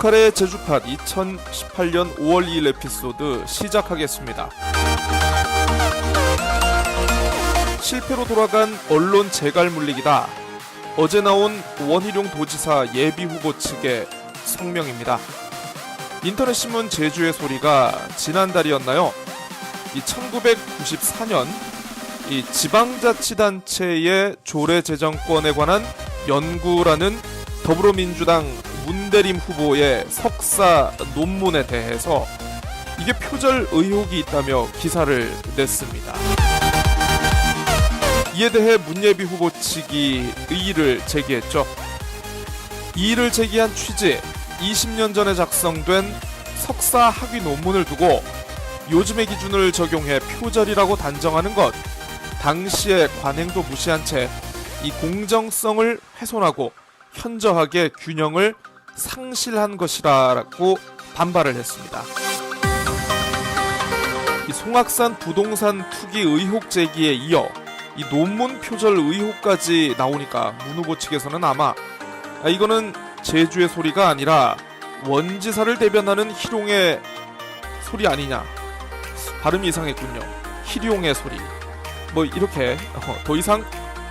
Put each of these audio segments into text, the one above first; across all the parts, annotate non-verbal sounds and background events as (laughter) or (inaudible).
고칼의 제주팟 2018년 5월 2일 에피소드 시작하겠습니다. 실패로 돌아간 언론 재갈 물리기다. 어제 나온 원희룡 도지사 예비 후보 측의 성명입니다. 인터넷 신문 제주의 소리가 지난달이었나요? 이 1994년 이 지방자치단체의 조례 제정권에 관한 연구라는 더불어민주당 문대림 후보의 석사 논문에 대해서 이게 표절 의혹이 있다며 기사를 냈습니다. 이에 대해 문예비 후보 측이 의의를 제기했죠. 이의를 제기한 취지, 20년 전에 작성된 석사 학위 논문을 두고 요즘의 기준을 적용해 표절이라고 단정하는 것, 당시의 관행도 무시한 채 이 공정성을 훼손하고 현저하게 균형을 상실한 것이라고 반발을 했습니다. 이 송악산 부동산 투기 의혹 제기에 이어 이 논문 표절 의혹까지 나오니까 문 후보 측에서는 아마 아, 이거는 제주의 소리가 아니라 원지사를 대변하는 희룡의 소리 아니냐. 발음이 이상했군요. 희룡의 소리. 뭐 이렇게 어, 더 이상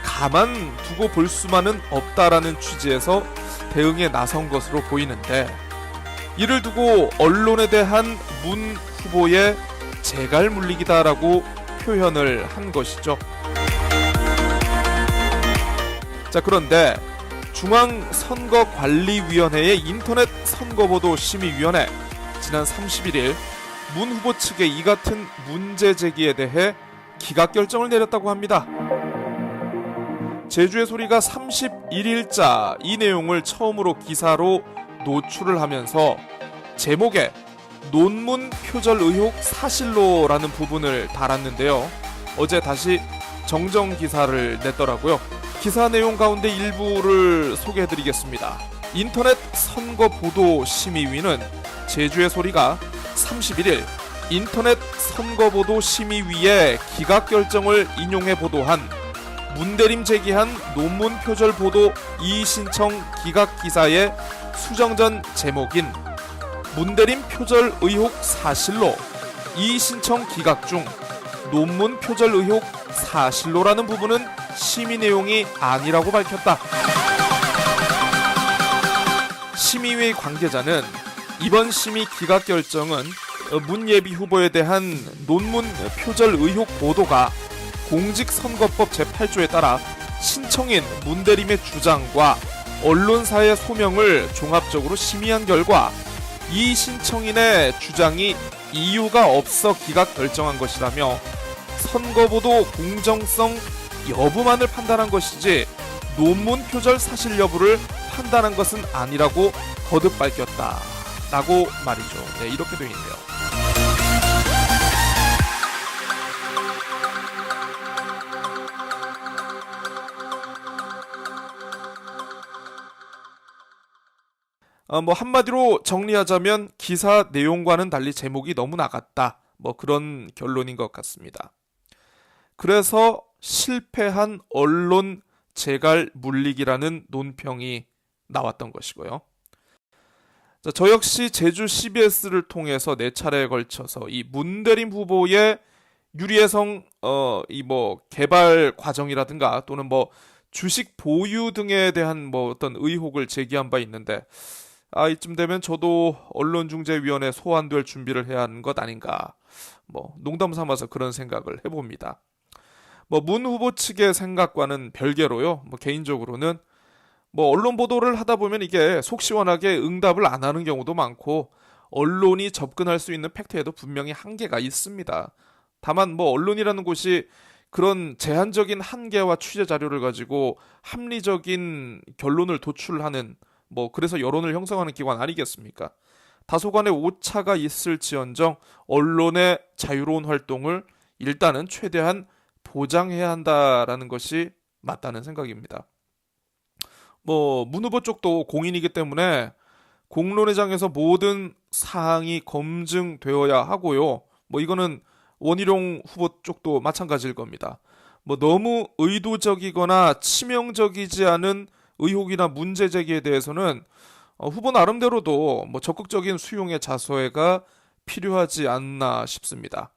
가만 두고 볼 수만은 없다라는 취지에서 대응에 나선 것으로 보이는데 이를 두고 언론에 대한 문 후보의 재갈 물리기다라고 표현을 한 것이죠. 자 그런데 중앙선거관리위원회의 인터넷 선거보도 심의위원회 지난 31일 문 후보 측의 이 같은 문제 제기에 대해 기각 결정을 내렸다고 합니다. 제주의 소리가 31일자 이 내용을 처음으로 기사로 노출을 하면서 제목에 논문 표절 의혹 사실로라는 부분을 달았는데요. 어제 다시 정정 기사를 냈더라고요. 기사 내용 가운데 일부를 소개해드리겠습니다. 인터넷 선거 보도 심의위는 제주의 소리가 31일 인터넷 선거 보도 심의위의 기각 결정을 인용해 보도한 문대림 제기한 논문 표절 보도 이의 신청 기각 기사의 수정전 제목인 문대림 표절 의혹 사실로 이의 신청 기각 중 논문 표절 의혹 사실로라는 부분은 심의 내용이 아니라고 밝혔다. 심의위 관계자는 이번 심의 기각 결정은 문 예비 후보에 대한 논문 표절 의혹 보도가 공직선거법 제8조에 따라 신청인 문대림의 주장과 언론사의 소명을 종합적으로 심의한 결과 이 신청인의 주장이 이유가 없어 기각 결정한 것이라며 선거보도 공정성 여부만을 판단한 것이지 논문 표절 사실 여부를 판단한 것은 아니라고 거듭 밝혔다. 라고 말이죠. 네, 이렇게 되어 있네요. 어, 뭐 한마디로 정리하자면 기사 내용과는 달리 제목이 너무 나갔다. 뭐 그런 결론인 것 같습니다. 그래서 실패한 언론 재갈 물리기라는 논평이 나왔던 것이고요. 자, 저 역시 제주 CBS를 통해서 네 차례에 걸쳐서 이 문대림 후보의 유리해성 어 이 뭐 개발 과정이라든가 또는 뭐 주식 보유 등에 대한 뭐 어떤 의혹을 제기한 바 있는데 아 이쯤 되면 저도 언론중재위원회 소환될 준비를 해야 하는 것 아닌가 뭐 농담 삼아서 그런 생각을 해봅니다. 뭐 문 후보 측의 생각과는 별개로요. 뭐 개인적으로는 뭐 언론 보도를 하다 보면 이게 속 시원하게 응답을 안 하는 경우도 많고 언론이 접근할 수 있는 팩트에도 분명히 한계가 있습니다. 다만 뭐 언론이라는 곳이 그런 제한적인 한계와 취재 자료를 가지고 합리적인 결론을 도출하는 뭐 그래서 여론을 형성하는 기관 아니겠습니까? 다소간의 오차가 있을지언정 언론의 자유로운 활동을 일단은 최대한 보장해야 한다라는 것이 맞다는 생각입니다. 뭐 문 후보 쪽도 공인이기 때문에 공론회장에서 모든 사항이 검증되어야 하고요. 뭐 이거는 원희룡 후보 쪽도 마찬가지일 겁니다. 뭐 너무 의도적이거나 치명적이지 않은 의혹이나 문제 제기에 대해서는 어, 후보 나름대로도 뭐 적극적인 수용의 자소회가 필요하지 않나 싶습니다.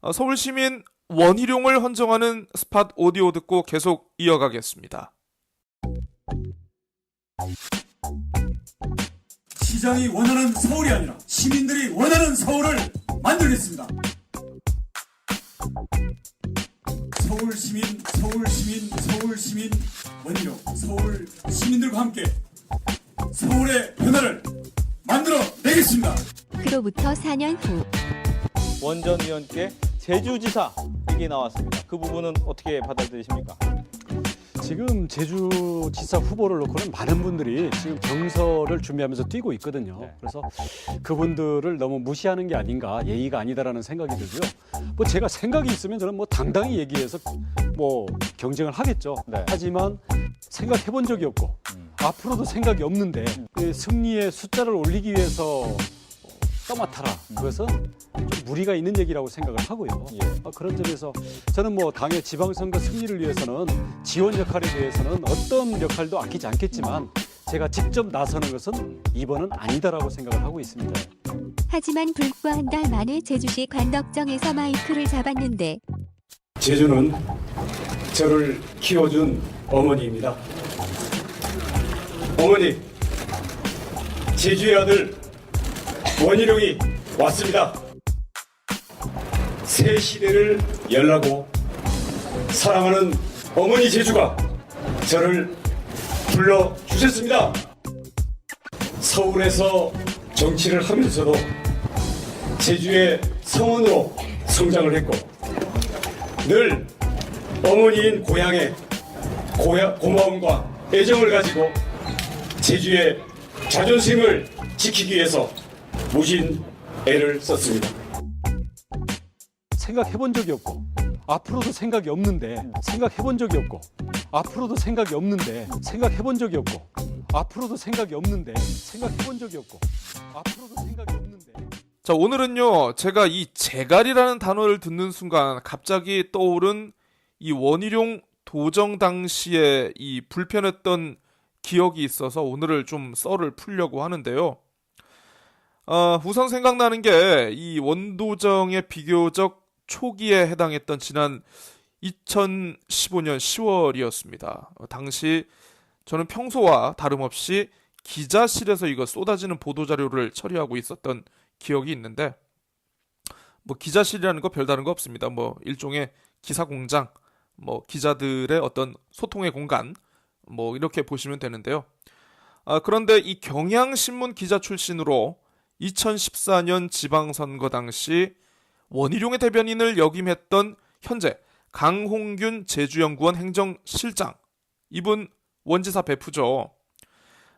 어, 서울 시민 원희룡을 헌정하는 스팟 오디오 듣고 계속 이어가겠습니다. 시장이 원하는 서울이 아니라 시민들이 원하는 서울을 만들겠습니다. 서울 시민, 서울 시민, 서울 시민, 원희룡, 서울 시민들과 함께 서울의 변화를 만들어 내겠습니다. 그로부터 4년 후 원전 의원께 제주지사 이게 나왔습니다. 그 부분은 어떻게 받아들이십니까? 지금 제주지사 후보를 놓고는 많은 분들이 지금 경선을 준비하면서 뛰고 있거든요. 네. 그래서 그분들을 너무 무시하는 게 아닌가 예의가 아니다라는 생각이 들고요. 뭐 제가 생각이 있으면 저는 뭐 당당히 얘기해서 뭐 경쟁을 하겠죠. 네. 하지만 생각해 본 적이 없고 음. 앞으로도 생각이 없는데 그 승리의 숫자를 올리기 위해서 떠맡아라. 그것은 좀 무리가 있는 얘기라고 생각을 하고요. 예. 아, 그런 점에서 저는 뭐 당의 지방선거 승리를 위해서는 지원 역할에 대해서는 어떤 역할도 아끼지 않겠지만 제가 직접 나서는 것은 이번은 아니다라고 생각을 하고 있습니다. 하지만 불과 한 달 만에 제주시 관덕정에서 마이크를 잡았는데 제주는 저를 키워준 어머니입니다. 어머니, 제주의 아들 원희룡이 왔습니다. 새 시대를 열라고 사랑하는 어머니 제주가 저를 불러 주셨습니다. 서울에서 정치를 하면서도 제주의 성원으로 성장을 했고 늘 어머니인 고향에 고야, 고마움과 애정을 가지고 제주의 자존심을 지키기 위해서 무신 애를 썼습니다. 생각해 본 적이 없고 앞으로도 생각이 없는데 생각해 본 적이 없고 앞으로도 생각이 없는데 생각해 본 적이 없고 앞으로도 생각이 없는데 생각해 본 적이 없고 앞으로도 생각이 없는데 자, 오늘은요, 제가 이 재갈이라는 단어를 듣는 순간 갑자기 떠오른 이 원희룡 도정 당시에 이 불편했던 기억이 있어서 오늘을 좀 썰을 풀려고 하는데요. 아, 우선 생각나는 게 이 원도정의 비교적 초기에 해당했던 지난 2015년 10월이었습니다. 당시 저는 평소와 다름없이 기자실에서 이거 쏟아지는 보도 자료를 처리하고 있었던 기억이 있는데 뭐 기자실이라는 거 별다른 거 없습니다. 뭐 일종의 기사 공장, 뭐 기자들의 어떤 소통의 공간, 뭐 이렇게 보시면 되는데요. 아, 그런데 이 경향신문 기자 출신으로 2014년 지방선거 당시 원희룡의 대변인을 역임했던 현재 강홍균 제주연구원 행정실장 이분 원지사 베프죠.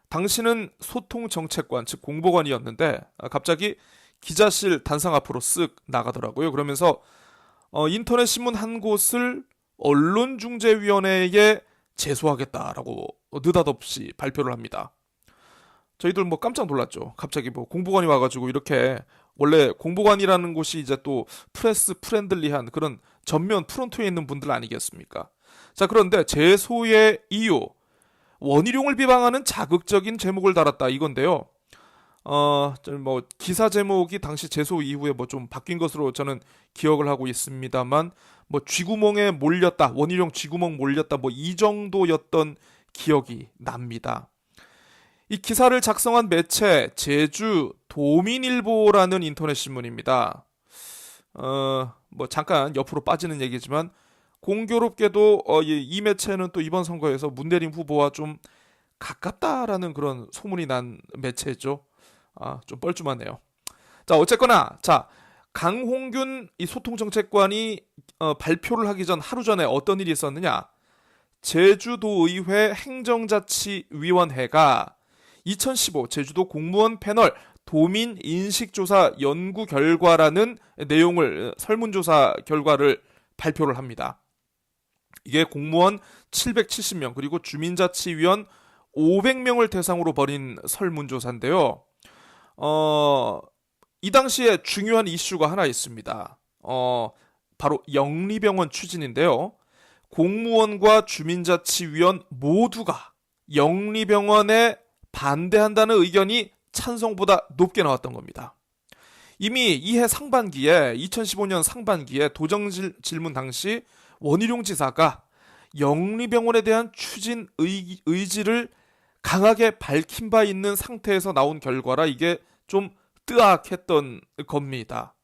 당신은 소통정책관 즉 공보관이었는데 아, 갑자기 기자실 단상 앞으로 쓱 나가더라고요. 그러면서 어, 인터넷 신문 한 곳을 언론중재위원회에 제소하겠다라고 느닷없이 발표를 합니다. 저희들 뭐 깜짝 놀랐죠. 갑자기 뭐 공보관이 와가지고 이렇게 원래 공보관이라는 곳이 이제 또 프레스 프렌들리한 그런 전면 프론트에 있는 분들 아니겠습니까? 자 그런데 제소의 이유 원희룡을 비방하는 자극적인 제목을 달았다 이건데요. 어, 저는 뭐 기사 제목이 당시 제소 이후에 뭐 좀 바뀐 것으로 저는 기억을 하고 있습니다만 뭐 쥐구멍에 몰렸다 원희룡 쥐구멍 몰렸다 뭐 이 정도였던 기억이 납니다. 이 기사를 작성한 매체 제주 도민일보라는 인터넷 신문입니다. 어, 뭐 잠깐 옆으로 빠지는 얘기지만 공교롭게도 어, 이, 이 매체는 또 이번 선거에서 문대림 후보와 좀 가깝다라는 그런 소문이 난 매체죠. 아, 좀 뻘쭘하네요. 자, 어쨌거나 자 강홍균 이 소통정책관이 어, 발표를 하기 전 하루 전에 어떤 일이 있었느냐? 제주도의회 행정자치위원회가 2015 제주도 공무원 패널 도민 인식조사 연구 결과라는 내용을 설문조사 결과를 발표를 합니다. 이게 공무원 770명 그리고 주민자치위원 500명을 대상으로 벌인 설문조사인데요. 어, 이 당시에 중요한 이슈가 하나 있습니다. 어, 바로 영리병원 추진인데요. 공무원과 주민자치위원 모두가 영리병원에 반대한다는 의견이 찬성보다 높게 나왔던 겁니다. 이미 이해 상반기에 2015년 상반기에 도정 질- 질문 당시 원희룡 지사가 영리병원에 대한 추진 의, 의지를 강하게 밝힌 바 있는 상태에서 나온 결과라 이게 좀 뜨악했던 겁니다.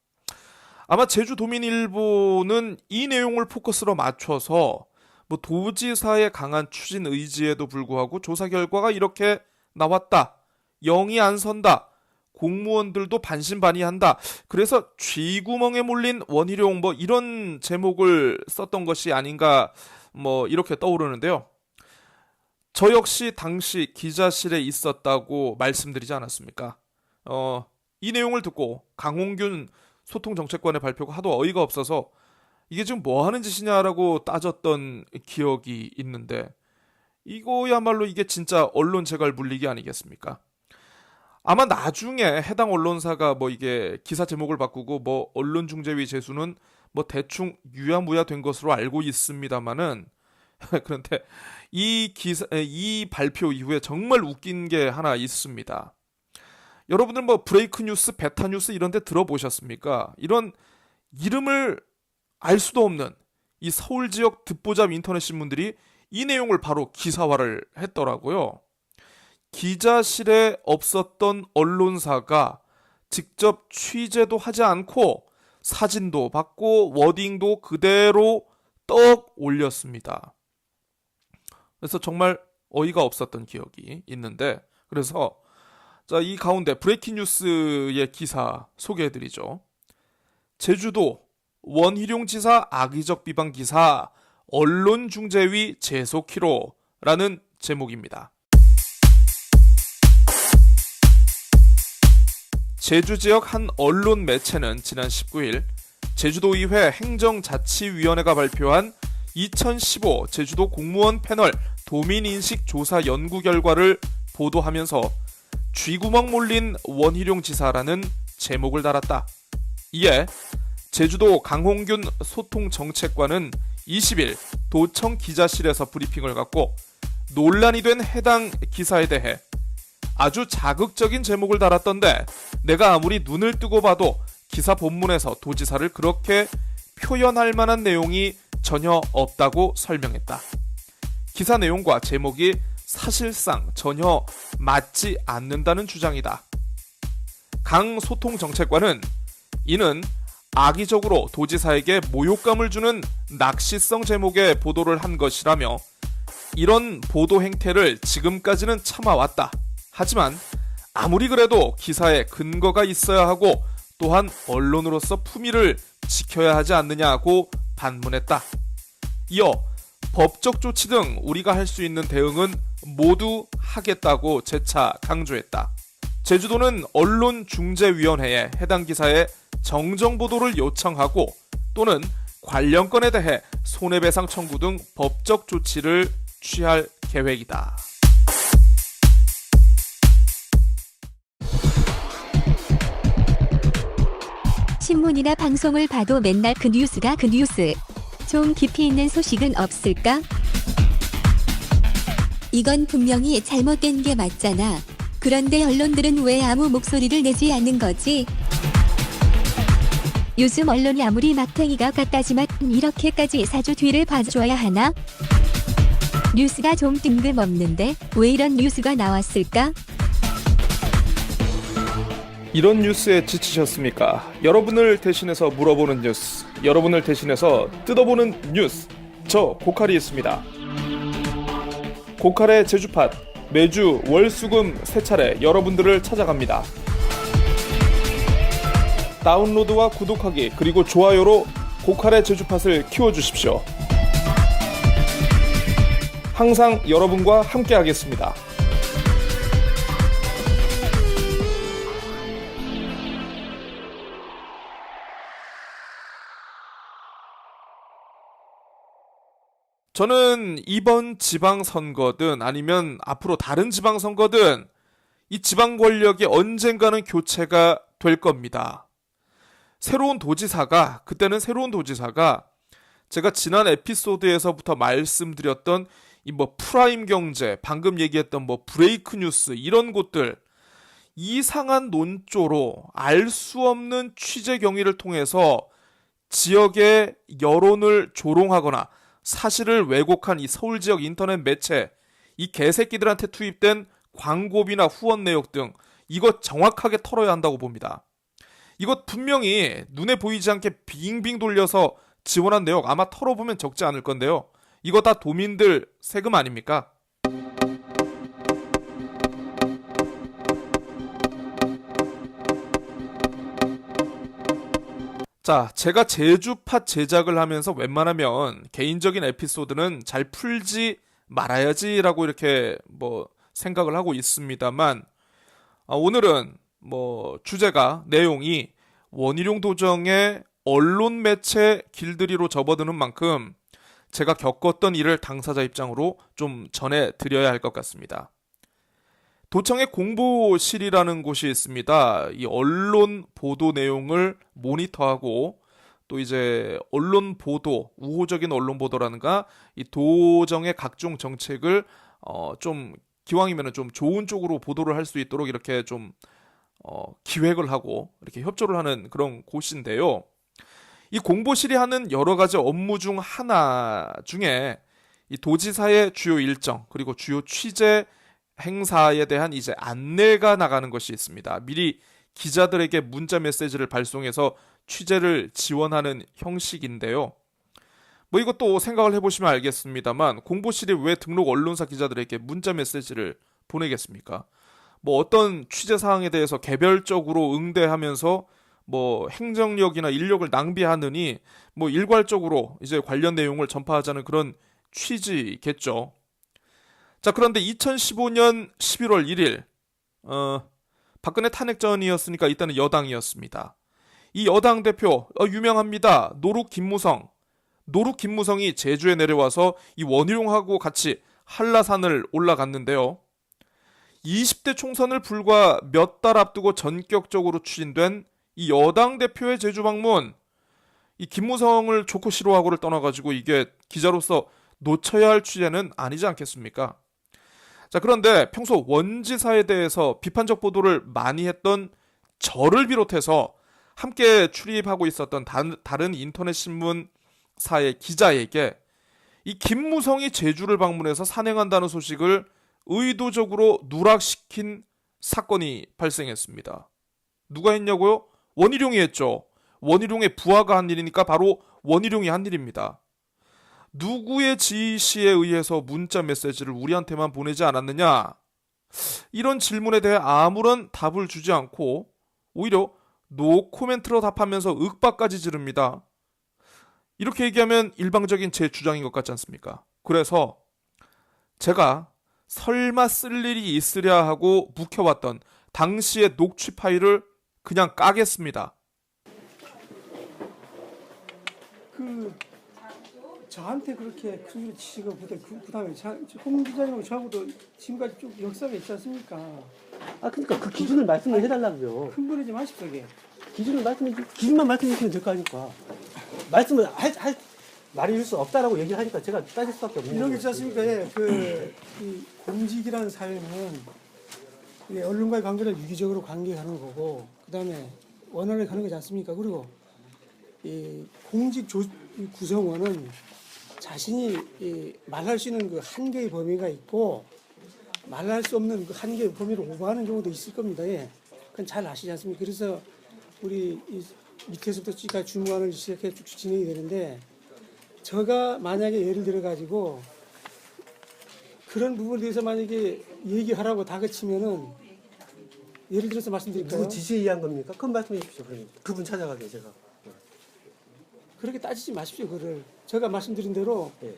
아마 제주도민일보는 이 내용을 포커스로 맞춰서 뭐 도지사의 강한 추진 의지에도 불구하고 조사 결과가 이렇게 나왔다. 영이 안 선다. 공무원들도 반신반의한다. 그래서 쥐구멍에 몰린 원희룡 뭐 이런 제목을 썼던 것이 아닌가 뭐 이렇게 떠오르는데요. 저 역시 당시 기자실에 있었다고 말씀드리지 않았습니까? 어, 이 내용을 듣고 강홍균 소통정책관의 발표가 하도 어이가 없어서 이게 지금 뭐 하는 짓이냐라고 따졌던 기억이 있는데 이거야말로 이게 진짜 언론 재갈 물리기 아니겠습니까? 아마 나중에 해당 언론사가 뭐 이게 기사 제목을 바꾸고 뭐 언론 중재위 재수는 뭐 대충 유야무야 된 것으로 알고 있습니다만은 (laughs) 그런데 이 기사 이 발표 이후에 정말 웃긴 게 하나 있습니다. 여러분들 뭐 브레이크 뉴스, 베타 뉴스 이런 데 들어보셨습니까? 이런 이름을 알 수도 없는 이 서울 지역 듣보잡 인터넷 신문들이 이 내용을 바로 기사화를 했더라고요. 기자실에 없었던 언론사가 직접 취재도 하지 않고 사진도 받고 워딩도 그대로 떡 올렸습니다. 그래서 정말 어이가 없었던 기억이 있는데 그래서 자, 이 가운데 브레이킹 뉴스의 기사 소개해 드리죠. 제주도 원희룡 지사 악의적 비방 기사 언론중재위 제소키로라는 제목입니다. 제주 지역 한 언론 매체는 지난 19일 제주도의회 행정자치위원회가 발표한 2015 제주도 공무원 패널 도민인식 조사 연구 결과를 보도하면서 쥐구멍 몰린 원희룡 지사라는 제목을 달았다. 이에 제주도 강홍균 소통정책관은 20일 도청 기자실에서 브리핑을 갖고 논란이 된 해당 기사에 대해 아주 자극적인 제목을 달았던데 내가 아무리 눈을 뜨고 봐도 기사 본문에서 도지사를 그렇게 표현할 만한 내용이 전혀 없다고 설명했다. 기사 내용과 제목이 사실상 전혀 맞지 않는다는 주장이다. 강 소통 정책관은 이는 악의적으로 도지사에게 모욕감을 주는 낚시성 제목의 보도를 한 것이라며 이런 보도 행태를 지금까지는 참아왔다. 하지만 아무리 그래도 기사에 근거가 있어야 하고 또한 언론으로서 품위를 지켜야 하지 않느냐고 반문했다. 이어 법적 조치 등 우리가 할 수 있는 대응은 모두 하겠다고 재차 강조했다. 제주도는 언론중재위원회에 해당 기사의 정정 보도를 요청하고 또는 관련 건에 대해 손해배상 청구 등 법적 조치를 취할 계획이다. 신문이나 방송을 봐도 맨날 그 뉴스가 그 뉴스. 좀 깊이 있는 소식은 없을까? 이건 분명히 잘못된 게 맞잖아. 그런데 언론들은 왜 아무 목소리를 내지 않는 거지? 요즘 언론이 아무리 막탱이가 같다지만 이렇게까지 사주 뒤를 봐줘야 하나? 뉴스가 좀 뜬금없는데 왜 이런 뉴스가 나왔을까? 이런 뉴스에 지치셨습니까? 여러분을 대신해서 물어보는 뉴스, 여러분을 대신해서 뜯어보는 뉴스. 저 고칼이 있습니다. 고칼의 제주팟 매주 월수금 세 차례 여러분들을 찾아갑니다. 다운로드와 구독하기 그리고 좋아요로 고칼의 제주팟을 키워주십시오. 항상 여러분과 함께하겠습니다. 저는 이번 지방선거든 아니면 앞으로 다른 지방선거든 이 지방 권력이 언젠가는 교체가 될 겁니다. 새로운 도지사가 그때는 새로운 도지사가 제가 지난 에피소드에서부터 말씀드렸던 이 뭐 프라임 경제, 방금 얘기했던 뭐 브레이크 뉴스 이런 곳들 이상한 논조로 알 수 없는 취재 경위를 통해서 지역의 여론을 조롱하거나 사실을 왜곡한 이 서울 지역 인터넷 매체 이 개새끼들한테 투입된 광고비나 후원 내역 등 이것 정확하게 털어야 한다고 봅니다. 이것 분명히 눈에 보이지 않게 빙빙 돌려서 지원한 내역 아마 털어보면 적지 않을 건데요. 이거 다 도민들 세금 아닙니까? 자, 제가 제주팟 제작을 하면서 웬만하면 개인적인 에피소드는 잘 풀지 말아야지라고 이렇게 뭐 생각을 하고 있습니다만 아, 오늘은 뭐 주제가 내용이 원희룡 도정의 언론 매체 길들이로 접어드는 만큼 제가 겪었던 일을 당사자 입장으로 좀 전해 드려야 할 것 같습니다. 도청의 공보실이라는 곳이 있습니다. 이 언론 보도 내용을 모니터하고 또 이제 언론 보도, 우호적인 언론 보도라는가 이 도정의 각종 정책을 어 좀 기왕이면은 좀 좋은 쪽으로 보도를 할 수 있도록 이렇게 좀 어, 기획을 하고 이렇게 협조를 하는 그런 곳인데요. 이 공보실이 하는 여러 가지 업무 중 하나 중에 이 도지사의 주요 일정 그리고 주요 취재 행사에 대한 이제 안내가 나가는 것이 있습니다. 미리 기자들에게 문자 메시지를 발송해서 취재를 지원하는 형식인데요. 뭐 이것도 생각을 해보시면 알겠습니다만 공보실이 왜 등록 언론사 기자들에게 문자 메시지를 보내겠습니까? 뭐 어떤 취재 사항에 대해서 개별적으로 응대하면서 뭐 행정력이나 인력을 낭비하느니 뭐 일괄적으로 이제 관련 내용을 전파하자는 그런 취지겠죠. 자 그런데 2015년 11월 1일 어 박근혜 탄핵전이었으니까 이때는 여당이었습니다. 이 여당 대표 어, 유명합니다. 노룩 김무성 노룩 김무성이 제주에 내려와서 이 원희룡하고 같이 한라산을 올라갔는데요. 20대 총선을 불과 몇 달 앞두고 전격적으로 추진된 이 여당 대표의 제주 방문, 이 김무성을 좋고 싫어하고를 떠나가지고 이게 기자로서 놓쳐야 할 취재는 아니지 않겠습니까? 자, 그런데 평소 원지사에 대해서 비판적 보도를 많이 했던 저를 비롯해서 함께 출입하고 있었던 단- 다른 인터넷 신문사의 기자에게 이 김무성이 제주를 방문해서 산행한다는 소식을 의도적으로 누락시킨 사건이 발생했습니다. 누가 했냐고요? 원희룡이 했죠. 원희룡의 부하가 한 일이니까 바로 원희룡이 한 일입니다. 누구의 지시에 의해서 문자 메시지를 우리한테만 보내지 않았느냐? 이런 질문에 대해 아무런 답을 주지 않고 오히려 노 코멘트로 답하면서 윽박까지 지릅니다. 이렇게 얘기하면 일방적인 제 주장인 것 같지 않습니까? 그래서 제가 설마 쓸 일이 있으랴 하고 묵혀왔던 당시의 녹취 파일을 그냥 까겠습니다. 그 저한테 그렇게 큰 소리 치시고 그다음에 그, 그다음에 자- 홍 기자님하고 저하고도 지금까지 쭉 역사가 있지 않습니까? 아 그러니까 그 기준을 말씀을 해달라고요. 흥분하지 마십시오. 이게. 기준을 말씀해 주- 기준만 말씀해 주시면 될 거 아닙니까. 말씀을 할, 할 말일 수 없다라고 얘기를 하니까 제가 따질 수밖에 없는 이런 게 거예요. 있지 않습니까? 예, 그, 이 공직이라는 사회는 이 언론과의 관계를 유기적으로 관계하는 거고, 그 다음에 원활하게 가는 거지 않습니까? 그리고 이 공직 조, 이 구성원은 자신이 이 말할 수 있는 그 한계의 범위가 있고, 말할 수 없는 그 한계의 범위를 오버하는 경우도 있을 겁니다. 예. 그건 잘 아시지 않습니까? 그래서 우리 이 밑에서부터 찌가 주무관을 시작해 쭉 진행이 되는데, 제가 만약에 예를 들어 가지고 그런 부분에 대해서 만약에 얘기하라고 다그치면은 예를 들어서 말씀드릴까요? 누구 지시에 의한 겁니까? 그건 말씀해 주십시오. 그러면 그분 찾아가게 제가. 그렇게 따지지 마십시오. 그를 제가 말씀드린 대로 예.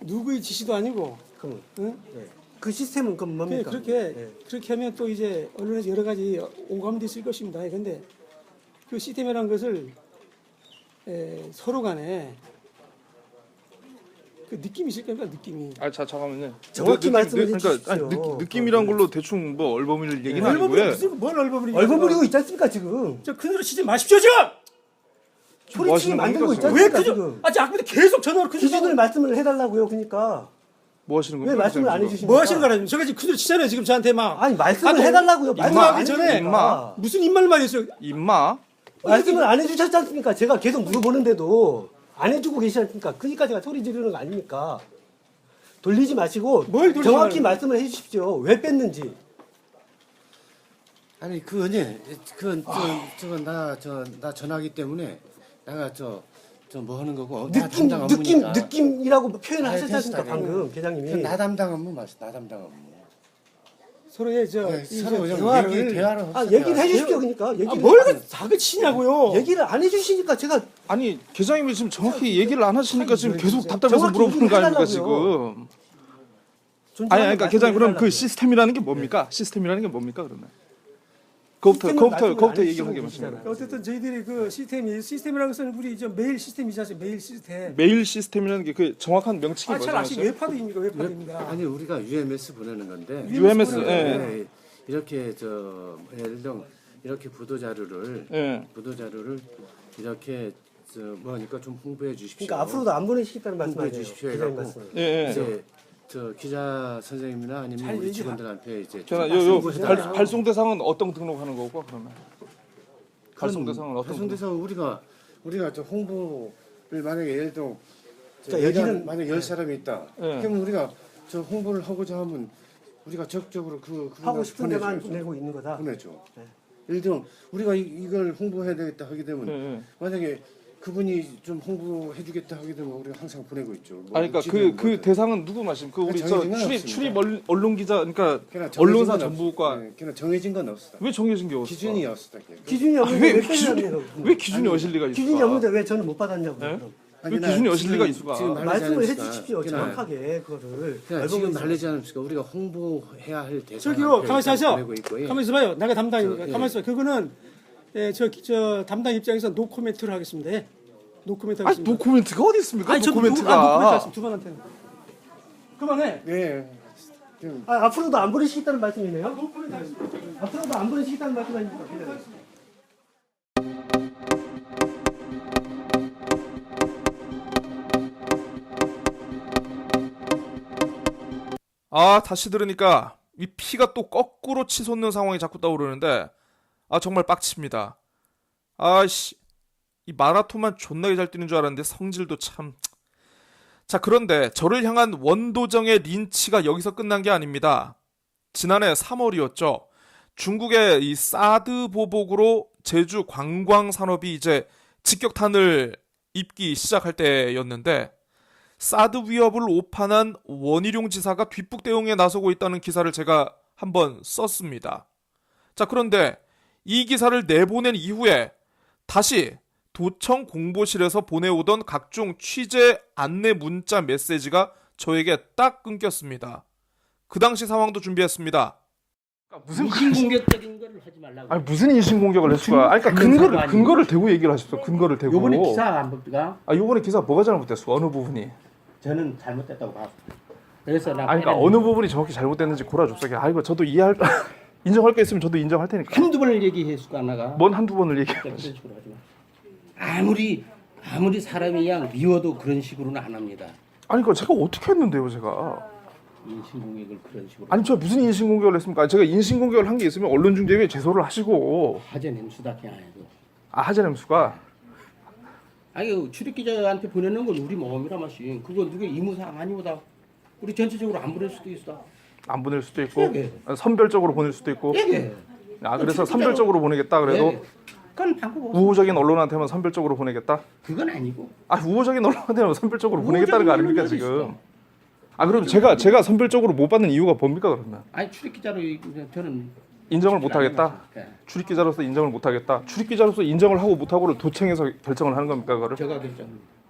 누구의 지시도 아니고 그럼 응? 예. 그 시스템은 그럼 뭡니까? 그렇게 예. 그렇게 하면 또 이제 언론에서 여러 가지 오감도 있을 것입니다. 그런데 그 시스템이라는 것을 에, 서로 간에 그 느낌이 있을 겁니다. 느낌이. 아, 자, 잠깐만요. 정확히 말씀해 그러니까 주십시오. 아니, 느, 느낌이란 걸로 대충 뭐 얼버무릴 얘기는 얼버무리 아니고요. 무슨 뭘 얼버무리? 얼버무리고 있지 않습니까 지금? 저 큰소리 치지 마십시오 지금. 소리치게 하시는 만들고 겁니까, 왜 않습니까 그저 지금? 아 자꾸 계속 전화를 큰 기준을 말씀을 해달라고요. 그러니까 뭐 하시는 거예요? 왜 말씀을 안 해주십니까? 뭐 하시는 거라요? 제가 지금 그대로 치잖아요. 지금 저한테 막 아니 말씀을 아, 해달라고요. 임마, 말씀을 안 하기 전에 해주십니까? 무슨 입말만 했어요. 임마. 말씀을 안 해주셨지 않습니까? 제가 계속 물어보는데도 안 해주고 계시지 않습니까? 그러니까 제가 소리 지르는 거 아닙니까? 돌리지 마시고 뭘 돌리지 정확히 말아요? 말씀을 해주십시오. 왜 뺐는지. 아니 그거는 그건 저 저건 나저 나 전화기 때문에 내가 저저 뭐 하는 거고 나 느낌 담당 느낌 업무니까. 느낌이라고 표현을 아이, 하셨지 않습니까? 됐어, 방금 그 계장님이. 나 담당 업무 맞어 나 담당 업무 서로의 저 네, 이 서로 저좀 대화를 얘기 대화를 아 합시다. 얘기를 해주십시오. 그러니까 얘기를 아, 뭘 안- 다그 치냐고요. 얘기를 안 해주시니까 제가 아니 계장님이 지금 정확히 얘기를 안 하시니까 지금 계속 답답해서 정확히 물어보는 거 아닙니까 지금? 아니 존중하는 아니 그러니까 계장 그럼 그 말씀을 시스템이라는 게 뭡니까? 시스템이라는 게 뭡니까 그러면? 그거부터 시스템은 그거부터 말씀을 그거부터 안 얘기를 하게 해주시고 마시면 계시잖아요. 어쨌든 저희들이 그 시스템이 시스템이라는 것은 우리 이제 메일 시스템이지 않습니까? 메일 시스템. 메일 시스템이라는 게 그 정확한 명칭이 아, 잘 뭐죠? 아시고 웹하드입니까? 웹하드입니다. 아니 우리가 UMS 보내는 건데 UMS 예. 네, 이렇게 저 예를 들어 이렇게 보도 자료를 예. 보도 자료를 이렇게 저 뭐니까 좀 홍보해 주십시오. 그러니까 앞으로도 안 보내시겠다는 말씀하세요. 주십시오 해갖고 말씀. 예, 예. 이제 저 기자 선생님이나 아니면 잘 우리 직원들한테 이제 좀 요요. 발송 대상은 어떤 등록하는 거고 그러면? 발송 대상은 어떤? 발송 대상 우리가 우리가 저 홍보를 만약에 예를 들어 저 그러니까 여기는 여기는- 만약 열 사람이 있다. 예. 그러면 우리가 저 홍보를 하고자 하면 우리가 적극적으로 그 그거만 하고 싶은 데만 보내줘야죠. 보내고 있는 거다. 보내줘. 예를 들어 우리가 이, 이걸 홍보해야 되겠다 하게 되면 예, 예. 만약에 그분이 좀 홍보해주겠다 하게 되면 우리가 항상 보내고 있죠. 뭐 아니 그러니까 그그뭐 대상은 누구 말씀? 그 우리 저 정해진 건 출입 없습니다. 출입 언- 언론 기자 그러니까 정해진 언론사 건 없- 네, 그냥 정해진 건 없어. 왜 정해진 게 없어? 기준이 없어. 기준이 아, 없는데 왜, 왜, 왜 기준이 뺐냐고요. 왜 기준이 어실 리가 있어? 기준이 없는데 왜 저는 못 받았냐고요. 네? 그럼. 왜 기준이 어실 리가 있어가? 말씀을 해주십시오. 정확하게 그거를. 그냥 앨범에서. 지금 말리지 않습니까? 우리가 홍보해야 할 대상. 저기요, 가만히 있어. 보내고 있고, 예. 가만히 있어봐요. 내가 담당이니까. 저, 예. 가만히 있어. 그거는 예, 저, 저 담당 입장에서 노 코멘트를 하겠습니다. 예. 노 코멘트 아니 하겠습니다. 노코멘트가 어디 있습니까? 아니, 저 노-. 아, 노 코멘트 하겠습니다. 두 분한테는. 그만해. 예. 지금 아, 앞으로도 안 보내시겠다는 말씀이네요. 앞으로도 안 보내시겠다는 말씀 아닙니까? 아, 다시 들으니까 이 피가 또 거꾸로 치솟는 상황이 자꾸 떠오르는데 아, 정말 빡칩니다. 아씨. 이 마라톤만 존나게 잘 뛰는 줄 알았는데 성질도 참. 자, 그런데 저를 향한 원도정의 린치가 여기서 끝난 게 아닙니다. 지난해 3월이었죠. 중국의 이 사드 보복으로 제주 관광 산업이 이제 직격탄을 입기 시작할 때였는데 사드 위협을 오판한 원희룡 지사가 뒷북 대응에 나서고 있다는 기사를 제가 한번 썼습니다. 자, 그런데 이 기사를 내보낸 이후에 다시 도청 공보실에서 보내오던 각종 취재 안내 문자 메시지가 저에게 딱 끊겼습니다. 그 당시 상황도 준비했습니다. 무슨 인신공격적인 걸 하지 말라고. 아니 무슨 인신 공격을 했을 거야? 아니 그러니까 근거를 아니고. 근거를 대고 얘기를 하셨어. 근거를 대고. 요번에 기사 안 봅니까? 아 요번에 기사 뭐가 잘못됐어? 어느 부분이? 저는 잘못됐다고 봐요. 그래서 나 아니 그러니까 어느 부분이 정확히 잘못됐는지 골아 줬어. 아 이거 저도 이해할 (laughs) 인정할 게 있으면 저도 인정할 테니까. 한두 번을 얘기했을까 나가. 뭔 한두 번을 얘기해. 그런 식으로 하지 마. 아무리 아무리 사람이 그냥 미워도 그런 식으로는 안 합니다. 아니 그러니까 제가 어떻게 했는데요, 제가? 인신공격을 그런 식으로. 아니 제가 무슨 인신 공격을 했습니까? 제가 인신 공격을 한 게 있으면 언론중재위에 제소를 하시고 화제 냄수다 그냥 해도. 아 하재 냄수가 아니 그 출입 기자한테 보내는 건 우리 모험이라 마시. 그거 누구 의무사항 아니보다. 우리 전체적으로 안 보낼 수도 있어. 안 보낼 수도 있고 예, 선별적으로 보낼 수도 있고 예. 아 그래서 선별적으로 보내겠다 그래도 예. 그건 방법 없어. 우호적인 언론한테만 선별적으로 보내겠다. 그건 아니고. 아 우호적인 언론한테만 선별적으로 보내겠다는 거 아닙니까 우호적인 지금? 아 그럼 제가 제가 선별적으로 못 받는 이유가 뭡니까 그러면? 아니 출입 기자로 이- 저는 인정을 못 하겠다. 예. 출입 기자로서 인정을 못 하겠다. 출입 기자로서 인정을 하고 못 하고를 도청에서 결정을 하는 겁니까 그거를? 제가 결정.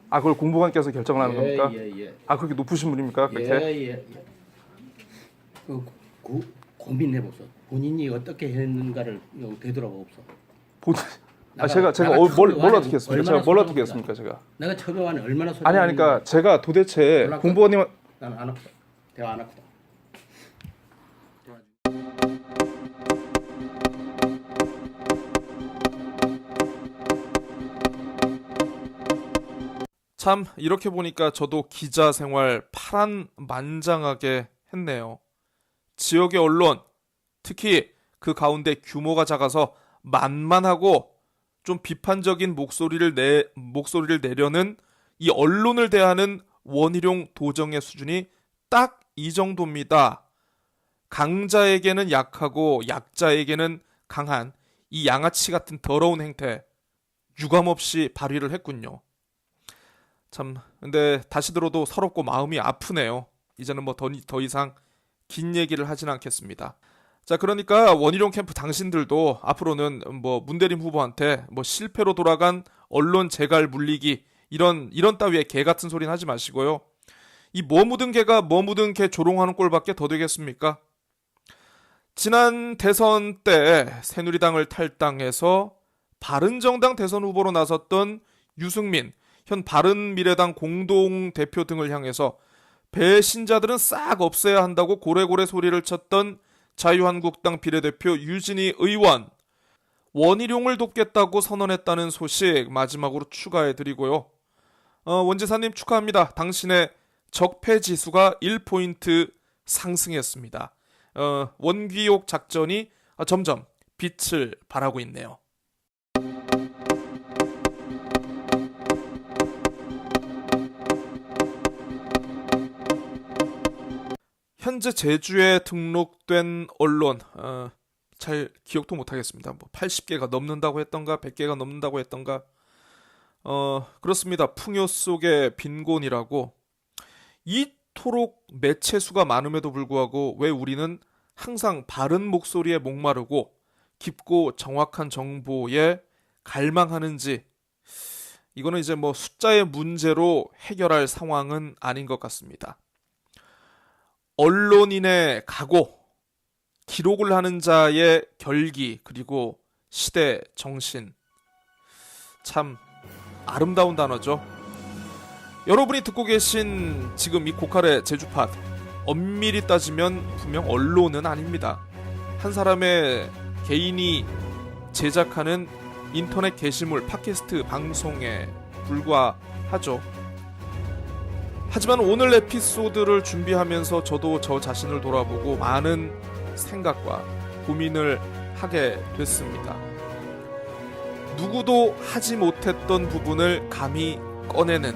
아 그걸 공보관께서 결정을 하는 겁니까? 예, 예, 아 그렇게 높으신 분입니까 예. 그렇게? 예, 예, 예. 그 고, 고민해 보소. 본인이 어떻게 했는가를 되돌아보 소. 본... 아 제가 제가 어, 뭘, 뭘 어떻게 했습니까? 얼마나 제가 뭘 어떻게? 했습니까 제가? 내가 처음에 안에 얼마나 소리 아니 아니 그러니까 제가 도대체 연락- 공보원님 나는 안 아프다. 대화 안. 자, 참 이렇게 보니까 저도 기자 생활 파란 만장하게 했네요. 지역의 언론, 특히 그 가운데 규모가 작아서 만만하고 좀 비판적인 목소리를 내 목소리를 내려는 이 언론을 대하는 원희룡 도정의 수준이 딱 이 정도입니다. 강자에게는 약하고 약자에게는 강한 이 양아치 같은 더러운 행태 유감없이 발휘를 했군요. 참 근데 다시 들어도 서럽고 마음이 아프네요. 이제는 뭐 더 더 이상 긴 얘기를 하진 않겠습니다. 자, 그러니까 원희룡 캠프 당신들도 앞으로는 뭐 문대림 후보한테 뭐 실패로 돌아간 언론 재갈 물리기 이런 이런 따위의 개 같은 소리는 하지 마시고요. 이 뭐 묻은 개가 뭐 묻은 개 조롱하는 꼴밖에 더 되겠습니까? 지난 대선 때 새누리당을 탈당해서 바른정당 대선 후보로 나섰던 유승민 현 바른미래당 공동 대표 등을 향해서 배신자들은 싹 없애야 한다고 고래고래 소리를 쳤던 자유한국당 비례대표 유진희 의원 원희룡을 돕겠다고 선언했다는 소식 마지막으로 추가해 드리고요. 어, 원지사님 축하합니다. 당신의 적폐 지수가 1포인트 상승했습니다. 어, 원귀욕 작전이 어, 점점 빛을 발하고 있네요. 현재 제주에 등록된 언론 어, 잘 기억도 못하겠습니다. 뭐 80개가 넘는다고 했던가 100개가 넘는다고 했던가 어 그렇습니다. 풍요 속의 빈곤이라고 이토록 매체 수가 많음에도 불구하고 왜 우리는 항상 바른 목소리에 목마르고 깊고 정확한 정보에 갈망하는지 이거는 이제 뭐 숫자의 문제로 해결할 상황은 아닌 것 같습니다. 언론인의 각오, 기록을 하는 자의 결기, 그리고 시대 정신. 참 아름다운 단어죠. 여러분이 듣고 계신 지금 이 고칼의 제주팟, 엄밀히 따지면 분명 언론은 아닙니다. 한 사람의 개인이 제작하는 인터넷 게시물, 팟캐스트 방송에 불과하죠. 하지만 오늘 에피소드를 준비하면서 저도 저 자신을 돌아보고 많은 생각과 고민을 하게 됐습니다. 누구도 하지 못했던 부분을 감히 꺼내는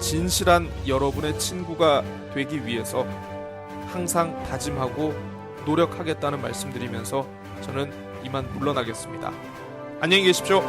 진실한 여러분의 친구가 되기 위해서 항상 다짐하고 노력하겠다는 말씀드리면서 저는 이만 물러나겠습니다. 안녕히 계십시오.